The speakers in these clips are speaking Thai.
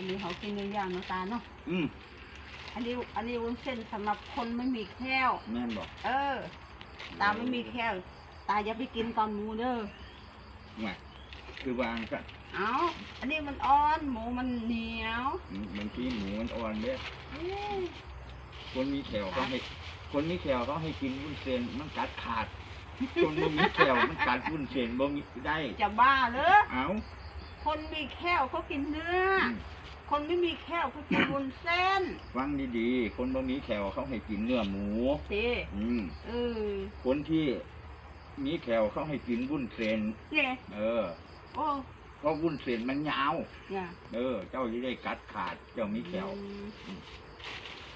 อันนี้เขากินเนื้อย่างเนาะตาเนาะอืมอันนี้อันนี้วุ้นเส้นสำหรับคนไม่มีแค้ว แม่นบอกเออ ตาไม่มีแค้ว ตาอย่าไปกินตอนหมูเด้อมาคือวางกันเอาอันนี้มันอ่อนหมูมันเหนียวอืมบางทีหมูมันอ่อนเด้อเอ้ยคนมีแขวเขาให้ คนมีแขวเขาให้กินวุ้นเส้นมันกัดขาด คนบ่มีแขวมันกัดวุ้นเส้นบ่มีได้ จะบ้าเหรอเอาคนมีแค้วเขากินเนื้ออม คนไม่มีแค้วเขากินวุ้นเส้นฟังดีๆ คนบ่มีแขวเขาให้กินเนื้อหมูสิอืม เออคนที่มีแขวเขาให้กินวุ้นเส้นเนี่ยเออ โอ้เพราะวุ้นเส้นมันยาว เนี่ยเออ เจ้าจะได้กัดขาด เจ้ามีแขวอืม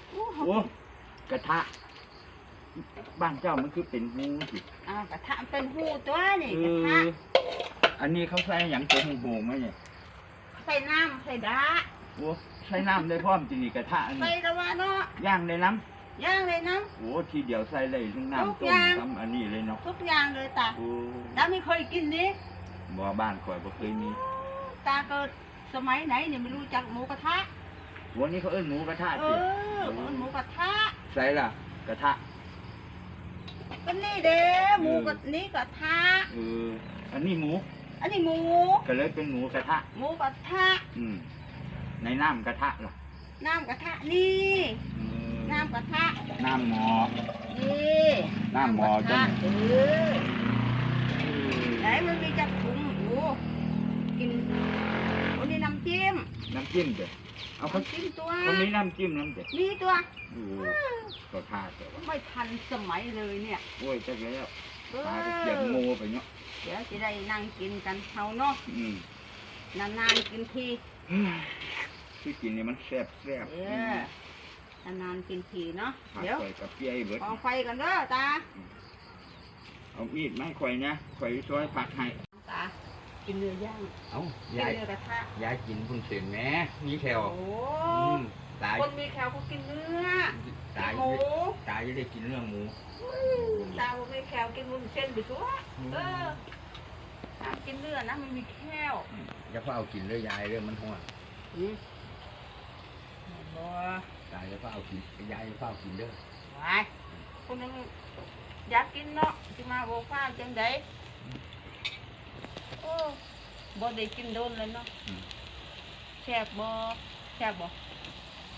โอ้เขาโอ้กระทะ บ้านเจ้ามันคือเป็นหูสิอ่ากระทะเป็นหูตัวนี่เอกระทะออันนี้เขาใส่อย่างตัวหูๆไหมเนี่ย ใส่น้ำใส่ดา โอ้ใช้น้ำได้พร้อมจริงกระทะอันใส่นี้ละวะเนาะย่างได้น้ย่างเลยน้ำโอ้ทีเดียวใส่เลยทั้งทุกน้ำต้มอย่างทำอันนี้เลยเนาะำทุกอย่างเลยตาโอ้ตาไม่เคยกินนี่บ่บ้านข่อยบ่เคยมีตาเกิดสมัยไหนเนี่ยไม่รู้จักหมูกระทะ วันนี้เขาเอิ้นหมูกระทะเอสิอมันหมูกระทะใส่ล่ะ กระทะก็นี่เด้หมูกระนี่กระทะ เอออันนี้หมูอันนี้หมูก็เลยเป็นหมูกระทะ หมูกระทะ อืม ในน้ำกระทะล่ะน้ำกระทะนี่เออน้ำกระทะน้ำหมอ นี่น้ำหม้อกระจ้ะทะเออไหนมันมีจักถุงโอ้กินอันนี้น้ำจิ้มน้ำจิ้มเด้อเอาเขาน้ำจิ้มตัวเขามีน้ำจิ้มน้ำเด้อนี่ตัวโอ้ก็ทาแต่ว่าไม่ทันสมัยเลยเนี่ยโอ้ยจักแล้วเอตาเกียบองูไปเนาะเดี๋ยวจะได้นั่งกินกันเฮาเนาะอืม นานๆกินทีที่กินนี่มันแซ่บแซ่บเออนานๆกินทีเนาะผักเดี๋ยวใส่กับเปียเบิดกองไฟกันเด้อตา เอามีดไม้ข่อยนะข่อยซอยผักให้ตา กินเนื้อย่างเอากินยายเนื้อกระทะยายกินพุ่นเส้นแหมมีแถวโอ้อืมตายคนมีแคลเขากินเนื้อตายหมูตายจะได้กินเรื่องหมูตาบ่มีแคลกินมุนเส้นไปตัวเออ ห้ามกินเนื้อนะมันมีแคลอย่าเพิ่งเอากินเลยยายเรื่องมันหัวอืมบ่ตายอย่าเพิ่งเอากินยายอย่าเพิ่งเอากินเด้อไหวคนนึงอยากกินเนาะสิมาบ่ฟ้าจังไดโอ้บ่ได้กินโดนเลยเนาะอืมแซ่บบ่แซ่บบ่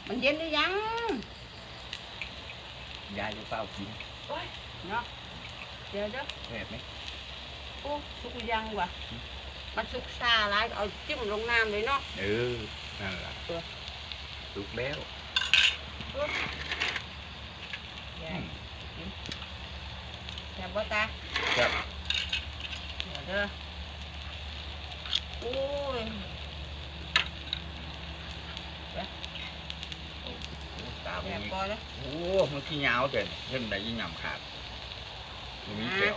มันเย็นหรือยังยายอย่าเพิ่งเอากินโอ้ยเนาะเดี๋ยวเด้อแซ่บไหมโอ้สุกหรือยังวะมันสุกซาหลายเอาจิ้มลงน้ำเลยเนาะเออนั่นแหละเออสุกแล้วแย่แซ่บบ่ตาครับเดี๋ยวเด้อโอ้ยตาแซ่บ่บมีบ่เลยโอ้มันขี้ยาวเกินเพิ่นได้ยิ่งยำขาดมันมีแถว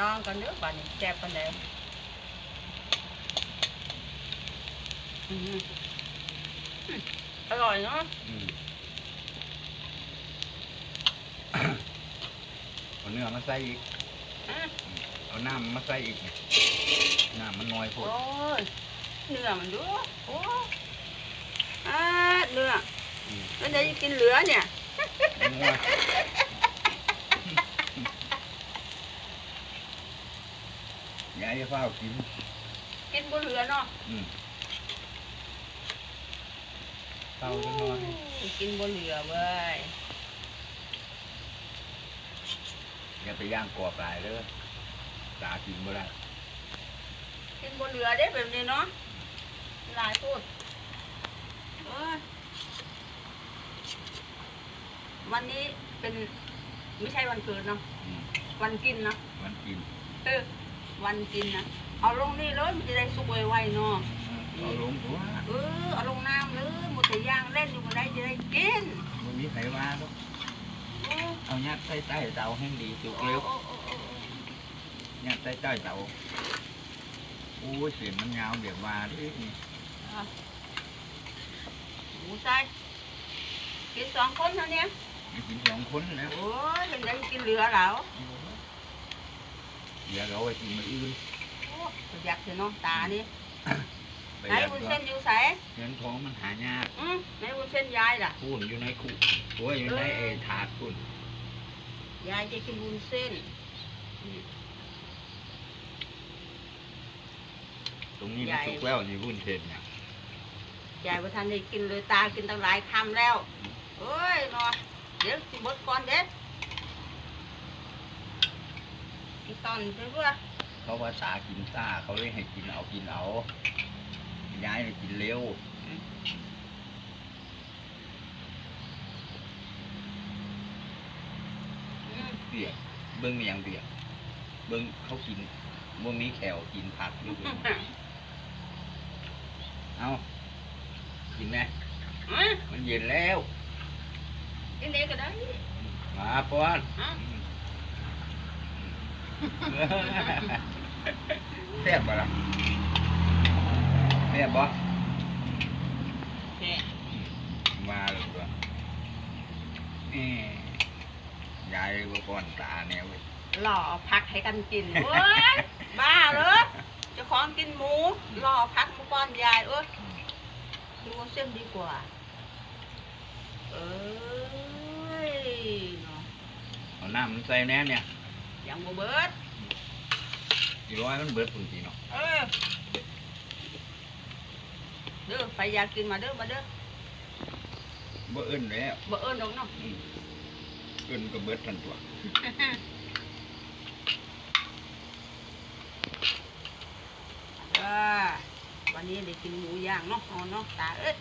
ลองกันเด้อบัดนี้แซ่บปานใดอื้อหืออร่อยเนาะอืมเอาเนื้อมาใส่อีก อะเอาน้ำมาใส่อีกเนี่ยน้ำมันน้อยโพโอ้ดยเนื้อมันดูโอ้อ่าเนื้ออืมแล้วจะกินเหลือเนี่ยนัว อยายจะเฝ้ากินกินบนเหลือเนาะอืมเฝ้าจังน้อยกินบนเหลือเว้ยอย่าไปย่างกรอบหลายเด้อตากินบ่ได้กินบนเหลือได้แบบนี้เนาะหลายพูดเอ้ยวันนี้เป็นไม่ใช่วันเกิดเนาะอืมวันกินเนาะมันกิน เออ วันกินนะเอาลงนี่เลยมันจะได้สุกไวๆเนาะเอาลงตัวเออเอาลงน้ำเลยหมดแต่ย่างเล่นอยู่บนได้จะได้กินมันมีไขว่าลูกโอ้เอายัดใส่ใต้เตาให้ดีสุกโอ้เร็วโอ้โอ้โอ้ยัดใส่ใต้เตาโอ้ยเสียงมันยาวเดี๋ยวมาดินี่อะหมูใส่กินสองคนเท่านี้มันกินสองคนแล้วโอ้ยยังได้กินเหลือแล้ว เดี๋ยวเราไปกินมืออื่นโอ้ยอยากจะน้องตานี่ประไหนหยัดวุ้นตัวเส้นอยู่ใส่เงินทองมันหายากอืมไหนวุ้นเส้นยายล่ะพูนอยู่ในคุกโอ้ยอยู่ในเอถาดคุณยายจะกินวุ้นเส้นตรงนี้ใหมันญ่สุกแล้วนี่วุ้นเส้นเนี่ยยายว่าทันได้กินเลยตากินตั้งหลายคำแล้วเอ้ยนอนเดี๋ยวสิบดก่อนเด็ดอี ตอนเพื่อเขาว่าสากินซ่าเขาเลยให้กินเอากินเอาย้ายเลยกินเร็วอืมเบียกเบิ้งเมียงเบียกเบิ้งเขากินบ่มีแขวกินผักอยู่เบิ่งเอากินไหมอืมมันเย็นแล้วกินเองก็ได้มาป้อนอะ แซ่บบ่ล่ะแซ่บบ่โอเคมาเลยตัวนี่ยายบ่ป้อนตาแนวเว้ยหล่อพักให้กันกินเว้ยบ้าเหรอเจะของกินหมูหล่อพักมาป้อนยายเอ้ยดูวุ้นเส้นดีกว่า เอ้ยเนาะเอาน้ำมันใส่แน่เนี่ย ยังบ่เบิดอีร้อยมันเบิดปุ่นทีเนาะเออเด้อไปอยากกินมาเด้อมาเด้อบ่เอิ้นแล้วบ่เอิ้นดอกเนาะอืมเอิ้นก็เบิดทันตัวเออวันนี้ได้กินหมูย่างเนาะเอาเนาะตาเอ้ย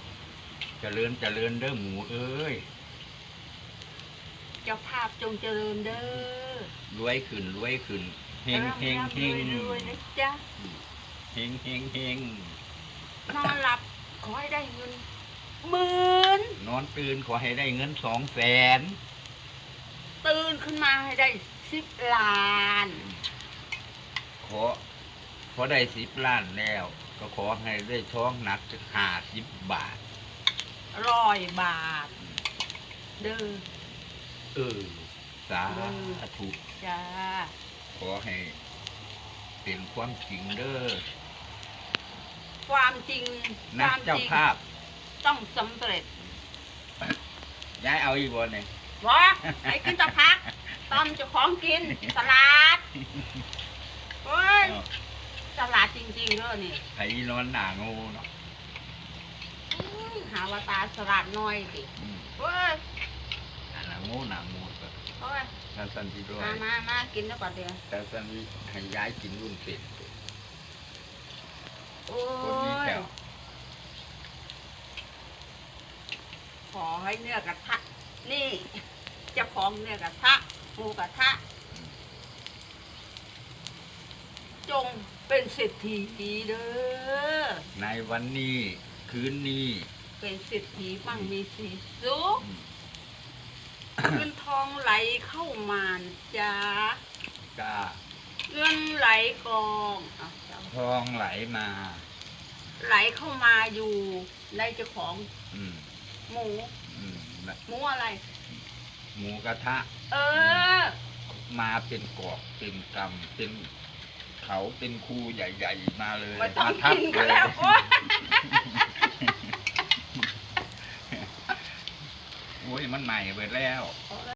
เจริญเจริญเด้อหมูเอ้ยเจ้าภาพจงเจริญเด้อ รวยขึ้นรวยขึ้นเฮงเฮงเฮงรวยๆนะจ๊ะเฮงเฮงเฮงนอนหลับขอให้ได้เงินหมื่นนอนตื่นขอให้ได้เงินสองแสนตื่นขึ้นมาให้ได้สิบล้านขอพอได้สิบล้านแล้ว ก็ขอให้ได้ท้องหนักจะห้าสิบบาท ร้อยบาท เด้อ เออ สาธุจ้าขอให้เป็นความจริงเด้อความจริงคนะวามเจ้าจริงภาพ ต้องสำเร็จย้ายเอาอีกบนเนี่ยวะไอ้กินแตะพักตอนเจ้าของกินสลัดเฮ้ยสลัดจริงๆเด้อนี่ไผนอนหนางูเนาะอื้อหาว่าตาสลัดน้อยสิอืมเฮ้ยหนางูหนางู ก็เฮ้ยถ้าสันติด้วยมามามากินแล้วก่อนเดียวถ้าสันติให้ย้ายกินรุ่นเป็ดโอ้คนนี้ยแถวขอให้เนื้อกระทะนี่เจ้าของเนื้อกระทะหมูกระทะ จงเป็นเศรษฐีเด้อในวันนี้คืนนี้เป็นเศรษฐีมั่งมีสีสุขอืม เงินทองไหลเข้ามานะจ้าก็เงินไหลกองอะเจ้าทองไหลมา ไหลเข้ามาอยู่ในเจ้าของอืมหมู อืมและหมูอะไร หมูกระทะ เออ มาเป็นกอกเป็นกำเป็นเขาเป็นคูใหญ่ ๆ มาเลยไม่ต้องมาทับกินก็เลยแล้วโอ๊ย โอ้ย มันใหม่ไปแล้ว